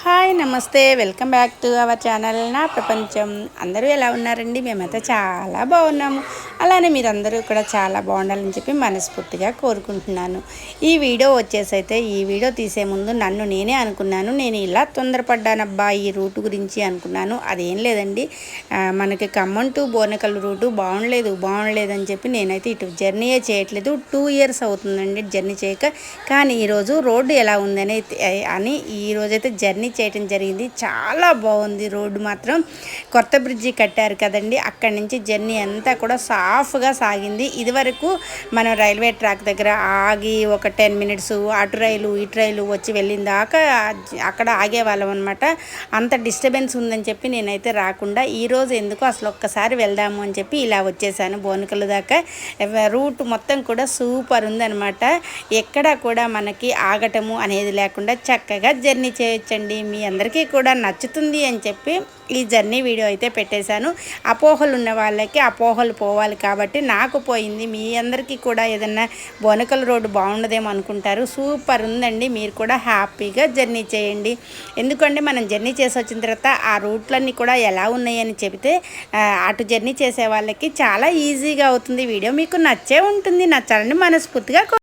Hi నమస్తే. Welcome back to our channel నా ప్రపంచం. అందరూ ఎలా ఉన్నారండి? మేమైతే చాలా బాగున్నాము. అలానే మీరందరూ కూడా చాలా బాగుండాలని చెప్పి మనస్ఫూర్తిగా కోరుకుంటున్నాను. ఈ వీడియో వచ్చేసి అయితే ఈ వీడియో తీసే ముందు నన్ను నేనే అనుకున్నాను. నేను ఇలా తొందరపడ్డానబ్బా ఈ రూట్ గురించి అనుకున్నాను. అదేం లేదండి. మనకి ఖమ్మం టు బోనకల్ రూటు బాగుండలేదు బాగుండలేదు అని చెప్పి నేనైతే ఇటు జర్నీయే చేయట్లేదు. టూ ఇయర్స్ అవుతుందండి జర్నీ చేయక. కానీ ఈరోజు రోడ్డు ఎలా ఉందని అని ఈ రోజైతే జర్నీ చేయటం జరిగింది. చాలా బాగుంది రోడ్డు మాత్రం. కొత్త బ్రిడ్జి కట్టారు కదండి. అక్కడి నుంచి జర్నీ అంతా కూడా సాఫ్గా సాగింది. ఇదివరకు మనం రైల్వే ట్రాక్ దగ్గర ఆగి ఒక టెన్ మినిట్స్ అటు రైలు ఇటు రైలు వచ్చి వెళ్ళిన దాకా అక్కడ ఆగేవాళ్ళం అనమాట అంత డిస్టర్బెన్స్ ఉందని చెప్పి నేనైతే రాకుండా ఈరోజు ఎందుకు అసలు ఒక్కసారి వెళ్దాము అని చెప్పి ఇలా వచ్చేసాను. బోనకల దాకా ఎవ- రూట్ మొత్తం కూడా సూపర్ ఉందనమాట ఎక్కడ కూడా మనకి ఆగటము అనేది లేకుండా చక్కగా జర్నీ చేయొచ్చండి. మీ అందరికీ కూడా నచ్చుతుంది అని చెప్పి ఈ జర్నీ వీడియో అయితే పెట్టేశాను. అపోహలు ఉన్న వాళ్ళకి అపోహలు పోవాలి కాబట్టి నాకు పోయింది. మీ అందరికీ కూడా ఏదన్నా బొనకల రోడ్డు బాగుండదేమో అనుకుంటారు. సూపర్ ఉందండి. మీరు కూడా హ్యాపీగా జర్నీ చేయండి. ఎందుకంటే మనం జర్నీ చేసి వచ్చిన తర్వాత ఆ రూట్లన్నీ కూడా ఎలా ఉన్నాయని చెబితే అటు జర్నీ చేసే వాళ్ళకి చాలా ఈజీగా అవుతుంది. వీడియో మీకు నచ్చే ఉంటుంది. నచ్చాలని మనస్ఫూర్తిగా